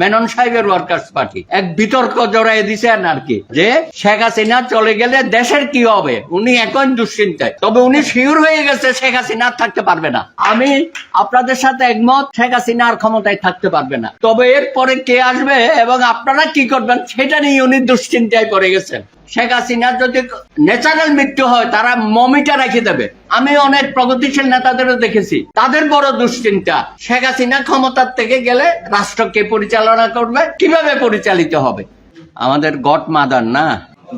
মেনন সাহেবের workers party এক বিতর্ক জড়াই দিছেন আর কি, যে শেখ হাসিনা চলে গেলে দেশের কি হবে? উনি এখন দুশ্চিন্তায়। তবে উনি শিওর হয়ে গেছে, শেখ হাসিনা থাকতে পারবে না। আমি আপনাদের সাথে একমত, শেখ হাসিনা আর ক্ষমতায় থাকতে পারবে না। তবে এরপরে কে আসবে এবং আপনারা কি করবেন, সেটা নিয়ে উনি দুশ্চিন্তায় পড়ে গেছেন। শেখ হাসিনার যদি ন্যাচারাল মৃত্যু হয়, তারা মমিটা রেখে দেবে। আমি অনেক প্রগতিশীল নেতাদেরও দেখেছি। তাদের বড় দুশ্চিন্তা, শেখ হাসিনা ক্ষমতার থেকে গেলে রাষ্ট্রকে পরিচালনা করবে, কীভাবে পরিচালিত হবে? আমাদের গট মাদার না?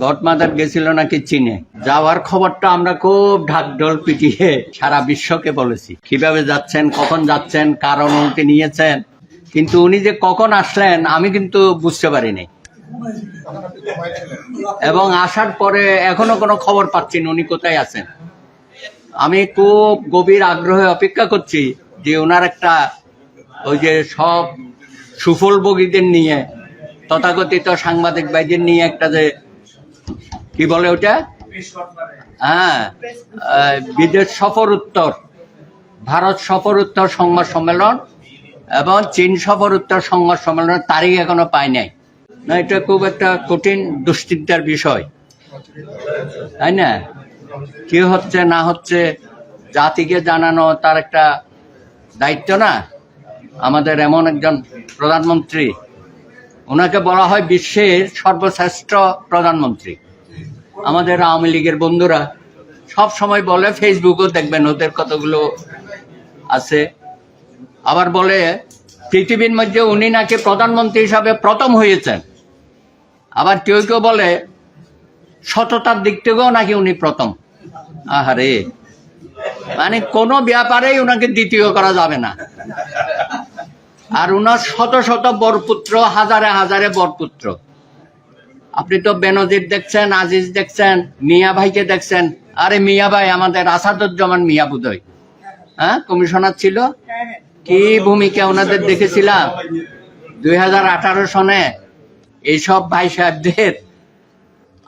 গট মাদার গেছিল নাকি চীনে? যাওয়ার খবরটা আমরা খুব ঢাকঢোল পিটিয়ে সারা বিশ্বকে বলেছি। কীভাবে যাচ্ছেন, কখন যাচ্ছেন, কার অনুমতি নিয়েছেন, কিন্তু উনি যে কখন আসলেন, আমি কিন্তু বুঝতে পারিনি। এবং আসার পরে এখনও কোনো খবর পাচ্ছি না, উনি কোথায় আছেন? আমি খুব গভীর আগ্রহে অপেক্ষা করছি যে ওনার একটা ওই যে সব সুফল বগীদের নিয়ে, তথাকথিত সাংবাদিক ভাইদের নিয়ে একটা যে, কি বলে ওটা? হ্যাঁ বিদেশ সফর উত্তর, ভারত সফর উত্তর সংবাদ সম্মেলন এবং চীন সফর উত্তর সংবাদ সম্মেলনের তারিখ এখনও পাই নাই। না, এটা খুব একটা কঠিন দুশ্চিন্তার বিষয়। তাই না? কি হচ্ছে, না হচ্ছে, জাতিকে জানানো তার একটা দায়িত্ব না? আমাদের এমন একজন প্রধানমন্ত্রী, ওনাকে বলা হয় বিশ্বের সর্বশ্রেষ্ঠ প্রধানমন্ত্রী। আমাদের আওয়ামী লীগের বন্ধুরা সব সময় বলে ফেসবুকও দেখবেন ওদের কতগুলো আছে। আবার বলে, পৃথিবীর মধ্যে উনি নাকি প্রধানমন্ত্রী হিসাবে প্রথম হয়েছেন। আবার কেউ কেউ বলে, সততার দিক থেকেও নাকি উনি প্রথম। আহারে মানে কোনো ব্যাপারেই ওনাকে দ্বিতীয় করা যাবে না। আর উনার শত শত বরপুত্র, হাজারে হাজারে বরপুত্র। আপনি তো বেনজির দেখছেন, আজিজ দেখছেন, মিয়া ভাইকে দেখছেন। আরে মিয়া ভাই, আমাদের আসাদুজ্জামান মিয়া বুধই হ্যাঁ কমিশনার ছিল? কি ভূমিকা ওনাদের দেখেছিলাম? দুই হাজার আঠারো সনে এইসব ভাই সাহেবদের।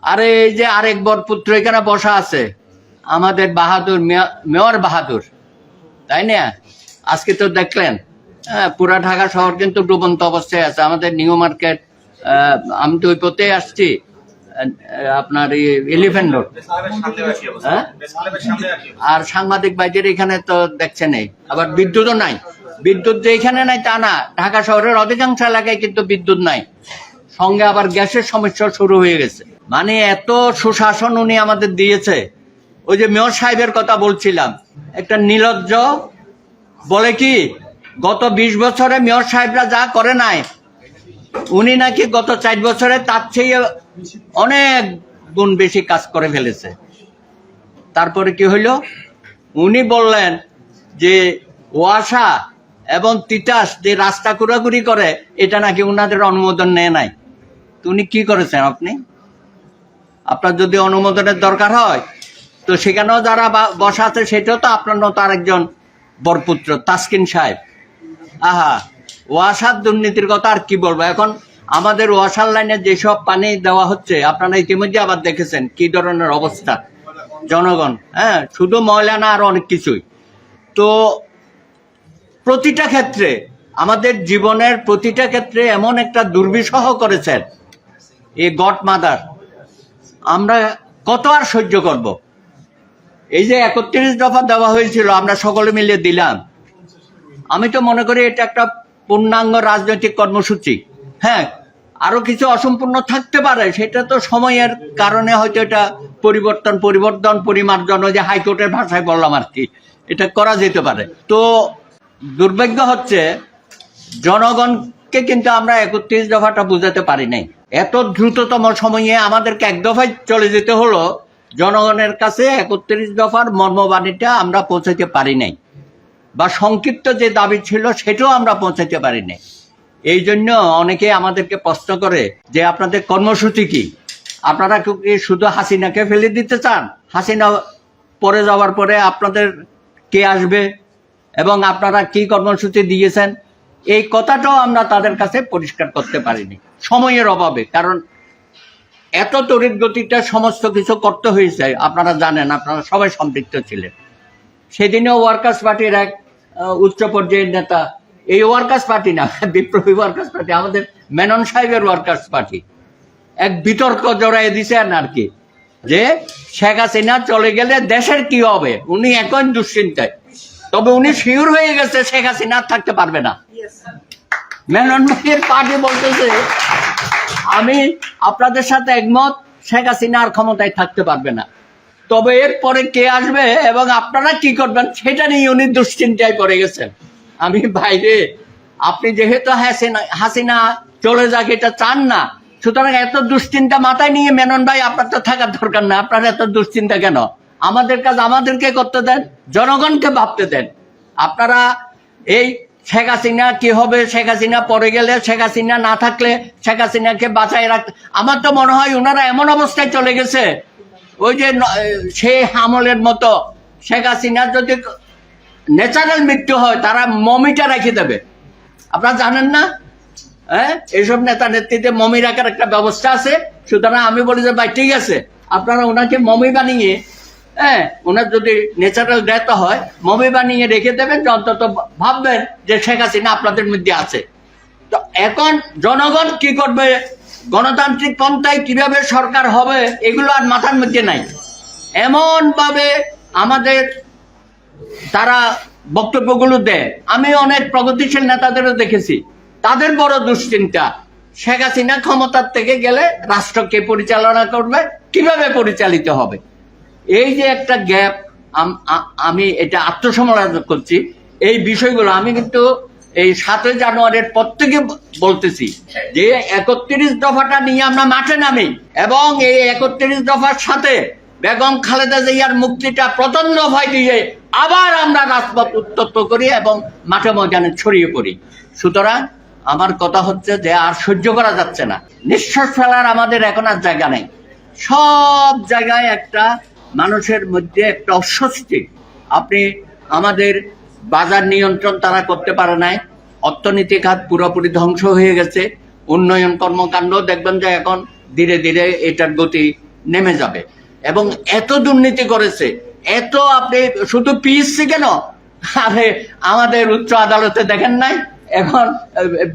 আরে এই যে আরেক বরপুত্র এখানে বসা আছে। আমাদের বাহাদুর, মেয়- মেয়র বাহাদুর। তাই না? আজকে তো দেখলেন হ্যাঁ পুরা ঢাকা শহর কিন্তু ডুবন্ত অবস্থায় আছে। আমাদের নিউ মার্কেট আমি তো ওই পথে আসছি। আপনার এলিফেন্ট রোড হ্যাঁ? আর সাংবাদিক বাইদের এখানে তো দেখছেন এই আবার বিদ্যুৎও নাই। বিদ্যুৎ যে এখানে নাই তা না। ঢাকা শহরের অধিকাংশ এলাকায় কিন্তু বিদ্যুৎ নাই। সঙ্গে আবার গ্যাসের সমস্যা শুরু হয়ে গেছে। মানে এত সুশাসন উনি আমাদের দিয়েছে। ওই যে মেয়র সাহেবের কথা বলছিলাম। একটা নির্লজ্জ বলে কি, গত বিশ বছরে মেয়র সাহেবরা যা করে নাই, উনি নাকি গত চার বছরে তার চেয়ে অনেক গুণ বেশি কাজ করে ফেলেছে। তারপরে কি হইল? উনি বললেন যে, ওয়াসা এবং তিতাস যে রাস্তা কুড়াকুড়ি করে, এটা নাকি উনাদের অনুমোদন নেয় নাই। তো উনি কি করেছেন আপনি? আপনার যদি অনুমোদনের দরকার হয়, তো সেখানেও যারা বসা আছে, সেটাও তো আপনার মতো আরেকজন বরপুত্র, তাসকিন সাহেব। আহা ওয়াসার দুর্নীতির কথা আর কি বলব? এখন আমাদের ওয়াসার লাইনে যেসব পানি দেওয়া হচ্ছে, আপনারা ইতিমধ্যে আবার দেখেছেন কি ধরনের অবস্থা। জনগণ হ্যাঁ শুধু ময়লা না, আর অনেক কিছুই। তো প্রতিটা ক্ষেত্রে, আমাদের জীবনের প্রতিটা ক্ষেত্রে এমন একটা দুর্বিষহ করেছেন। এই গড মাদার। আমরা কত আর সহ্য করব? এই যে একত্রিশ দফা দেওয়া হয়েছিল, আমরা সকলে মিলে দিলাম। আমি তো মনে করি এটা একটা পূর্ণাঙ্গ রাজনৈতিক কর্মসূচি। হ্যাঁ আরও কিছু অসম্পূর্ণ থাকতে পারে, সেটা তো সময়ের কারণে হয়তো এটা পরিবর্তন পরিবর্তন, পরিমার্জন যে হাইকোর্টের ভাষায় বললাম আর কি, এটা করা যেতে পারে। তো দুর্ভাগ্য হচ্ছে, জনগণকে কিন্তু আমরা একত্রিশ দফাটা বুঝাতে পারি নাই। এত দ্রুততম সময়ে আমাদেরকে এক দফায় চলে যেতে হলো, জনগণের কাছে একত্রিশ দফার মর্মবাণীটা আমরা পৌঁছাতে পারি নাই। বা সংক্ষিপ্ত যে দাবি ছিল সেটাও আমরা পৌঁছাতে পারিনি এই জন্য অনেকে আমাদেরকে প্রশ্ন করে যে আপনাদের কর্মসূচি কি? আপনারা কি শুধু হাসিনাকে ফেলে দিতে চান? হাসিনা পরে যাওয়ার পরে আপনাদের কে আসবে? এবং আপনারা কি কর্মসূচি দিয়েছেন? এই কথাটাও আমরা তাদের কাছে পরিষ্কার করতে পারিনি, সময়ের অভাবে। কারণ এত তড়িৎ গতিতে সমস্ত কিছু করতে হয়েছে, আপনারা জানেন, আপনারা সবাই সম্পৃক্ত ছিলেন। সেদিনেও ওয়ার্কার্স পার্টির এক উচ্চ পর্যায়ের নেতা, এই ওয়ার্কার্স পার্টি না, বিপ্লবী ওয়ার্কার্স পার্টি, আমাদের মেনন সাহেবের ওয়ার্কার্স পার্টি, এক বিতর্ক জড়াই দিছেন আর কি, যে শেখ হাসিনা চলে গেলে দেশের কি হবে? উনি এখন দুশ্চিন্তায়। তবে উনি শিওর হয়ে গেছে শেখ হাসিনা থাকতে পারবে না। মেনন ভাইয়ের পার্টি বলতেছে আমি আপনাদের সাথে একমত শেখ হাসিনা আর ক্ষমতায় থাকতে পারবে না। তবে এরপরে কে আসবে এবং আপনারা কি করবেন সেটা নিয়ে উনি দুশ্চিন্তায় পড়ে গেছেন। আমি বাইরে আপনি যেহেতু হাসিনা হাসিনা চলে যাক এটা চান না। সুতরাং এত দুশ্চিন্তা মাথায় নিয়ে মেনন ভাই আপনার তো থাকার দরকার না। আপনার এত দুশ্চিন্তা কেন? আমাদের কাজ আমাদেরকে করতে দেন, জনগণকে ভাবতে দেন। আপনারা এই শেখ হাসিনা কি হবে, শেখ হাসিনা পরে গেলে, শেখ হাসিনা না থাকলে শেখ হাসিনাকে বাঁচায় রাখতে আমার তো মনে হয় ওনারা এমন অবস্থায় চলে গেছে। ওই যে সেই আমলের মতো শেখ হাসিনার যদি ন্যাচারাল মৃত্যু হয়, তারা মমিটা রেখে দেবে। আপনারা জানেন না? হ্যাঁ? এইসব নেতা নেত্রীতে মমি রাখার একটা ব্যবস্থা আছে। সুতরাং আমি বলি যে ভাই, ঠিক আছে। আপনারা ওনাকে মমি বানিয়ে হ্যাঁ ওনার যদি ন্যাচারাল ডেথ হয়, মমি বানিয়ে রেখে দেবেন অন্তত ভাববেন যে শেখ হাসিনা আপনাদের মধ্যে আছে। তো এখন জনগণ কি করবে? গণতান্ত্রিক পন্থায় কীভাবে সরকার হবে, এগুলো আর মাথার মধ্যে নাই। এমন ভাবে আমাদের তারা বক্তব্যগুলো দেয়। আমি অনেক প্রগতিশীল নেতাদেরও দেখেছি। তাদের বড় দুশ্চিন্তা, শেখ হাসিনা ক্ষমতার থেকে গেলে রাষ্ট্রকে পরিচালনা করবে, কীভাবে পরিচালিত হবে? এই যে একটা গ্যাপ, আমি এটা আত্মসমালোচনা করছি, এই বিষয়গুলো আমি কিন্তু এই সাতই জানুয়ারির পর থেকে বলতেছি যে একত্রিশ দফাটা নিয়ে আমরা মাঠে নামি এবং এই একত্রিশ দফার সাথে বেগম খালেদা জিয়ার মুক্তিটা প্রথম দফায় দিয়ে আবার আমরা রাজপথ উত্তপ্ত করি এবং মাঠে ময়দানে ছড়িয়ে পড়ি। সুতরাং আমার কথা হচ্ছে যে আর সহ্য করা যাচ্ছে না। নিঃশ্বাস ফেলার আমাদের এখন আর জায়গা নেই। সব জায়গায় একটা মানুষের মধ্যে একটা অস্বস্তি। আপনি আমাদের বাজার নিয়ন্ত্রণ তারা করতে পারে নাই অর্থনীতি খাত পুরোপুরি ধ্বংস হয়ে গেছে, উন্নয়ন কর্মকাণ্ড দেখবেন যে এখন ধীরে ধীরে এটার গতি নেমে যাবে। এবং এত দুর্নীতি করেছে, এত আপনি শুধু পিএসসি কেন? আরে, আমাদের উচ্চ আদালতে দেখেন নাই, এখন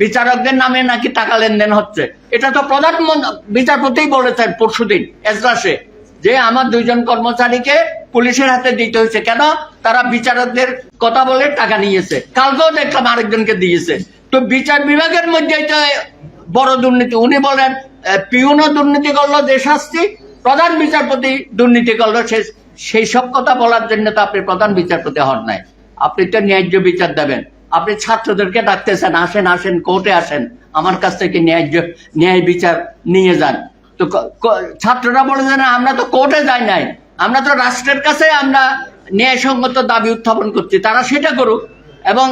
বিচারকদের নামে নাকি টাকা লেনদেন হচ্ছে। এটা তো প্রধানমন্ত্রী বিচারপতি বলেছেন পরশুদিন, এজলাসে। যে আমার দুইজন কর্মচারীকে পুলিশের হাতে দিতে হয়েছে। কেন? তারা বিচারকদের কথা বলে টাকা নিয়েছে। কালকেও দেখলাম আরেকজনকে দিয়েছে। তো বিচার বিভাগের মধ্যে এটা বড় দুর্নীতি, উনি বলেন পিউনও দুর্নীতি করল, যে শাস্তি, প্রধান বিচারপতি দুর্নীতি করল, সে, সেই সব কথা বলার জন্য তো আপনি প্রধান বিচারপতি হন নাই। আপনি তো ন্যায্য বিচার দেবেন। আপনি ছাত্রদেরকে ডাকতেছেন, আসেন আসেন, কোর্টে আসেন। আমার কাছ থেকে ন্যায্য ন্যায় বিচার নিয়ে যান। তো ছাত্ররা বলে যে, না, আমরা তো কোর্টে যাই নাই। আমরা তো রাষ্ট্রের কাছে আমরা ন্যায়সঙ্গত দাবি উত্থাপন করছি। তারা সেটা করুক। এবং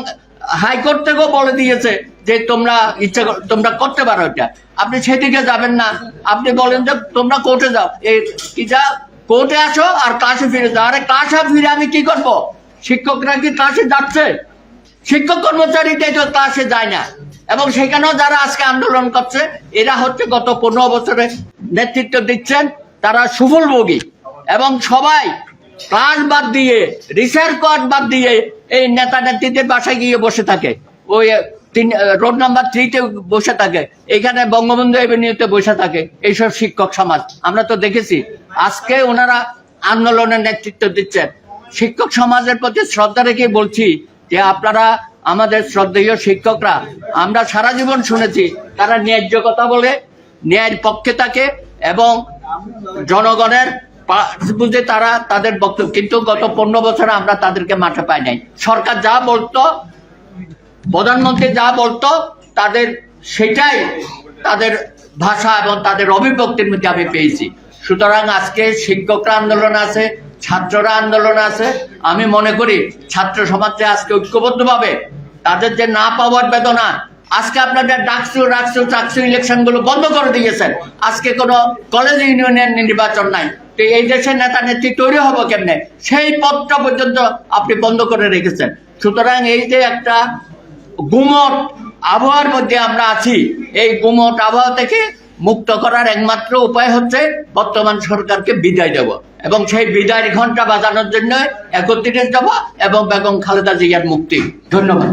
হাইকোর্ট থেকেও বলে দিয়েছে যে, তোমরা ইচ্ছা তোমরা করতে পারো এটা। আপনি সেদিকে যাবেন না। আপনি বলেন যে, তোমরা কোর্টে যাও। এই কি যা, কোর্টে আসো আর ক্লাসে ফিরে যাও। আরে, ক্লাসে ফিরে আমি কি করব? শিক্ষকরা কি ক্লাসে যাচ্ছে? শিক্ষক কর্মচারীটাই তো ক্লাসে যায় না। এবং সেখানেও যারা আজকে আন্দোলন করছে, এরা হচ্ছে গত পনেরো বছরে নেতৃত্ব দিচ্ছেন তারা সুফলভোগী এবং সবাই ক্লাস বাদ দিয়ে, রিসার্চ কোয়ার্ড বাদ দিয়ে এই নেতা নেত্রীদের বাসায় গিয়ে বসে থাকে। ওই তিন রোড নাম্বার থ্রিতে বসে থাকে। এখানে বঙ্গবন্ধু এভিনিউতে বসে থাকে এইসব শিক্ষক সমাজ। আমরা তো দেখেছি, আজকে ওনারা আন্দোলনের নেতৃত্ব দিচ্ছেন। শিক্ষক সমাজের প্রতি শ্রদ্ধা রেখে বলছি যে আপনারা আমাদের শ্রদ্ধেয় শিক্ষকরা, আমরা সারা জীবন শুনেছি, তারা ন্যায্য কথা বলে, ন্যায়ের পক্ষে থাকে এবং জনগণের বুঝে তারা তাদের বক্তব্য কিন্তু গত পনেরো বছরে আমরা তাদেরকে মাঠে পাই নাই। সরকার যা বলতো, প্রধানমন্ত্রী যা বলতো, তাদের সেটাই তাদের ভাষা এবং তাদের অভিব্যক্তির মধ্যে আমি পেয়েছি। সুতরাং আজকে শিক্ষকরা আন্দোলন আছে, ছাত্ররা আন্দোলন আছে। আমি মনে করি ছাত্র সমাজে আজকে ঐক্যবদ্ধভাবে তাদের যে না পাওয়ার বেদনা আজকে আপনাদের ডাকসু রাকসু চাকসু ইলেকশনগুলো বন্ধ করে দিয়েছেন। আজকে কোনো কলেজ ইউনিয়নের নির্বাচন নাই। তো এই দেশের নেতা নেত্রী তৈরি হব কেমনে? সেই পথটা পর্যন্ত আপনি বন্ধ করে রেখেছেন। সুতরাং এই যে একটা গুমট আবহাওয়ার মধ্যে আমরা আছি, এই গুমট আবহাওয়া থেকে মুক্ত করার একমাত্র উপায় হচ্ছে বর্তমান সরকারকে বিদায় দেব এবং সেই বিদায়ের ঘণ্টা বাজানোর জন্য একত্রিশ দফা এবং বেগম খালেদা জিয়ার মুক্তি। ধন্যবাদ।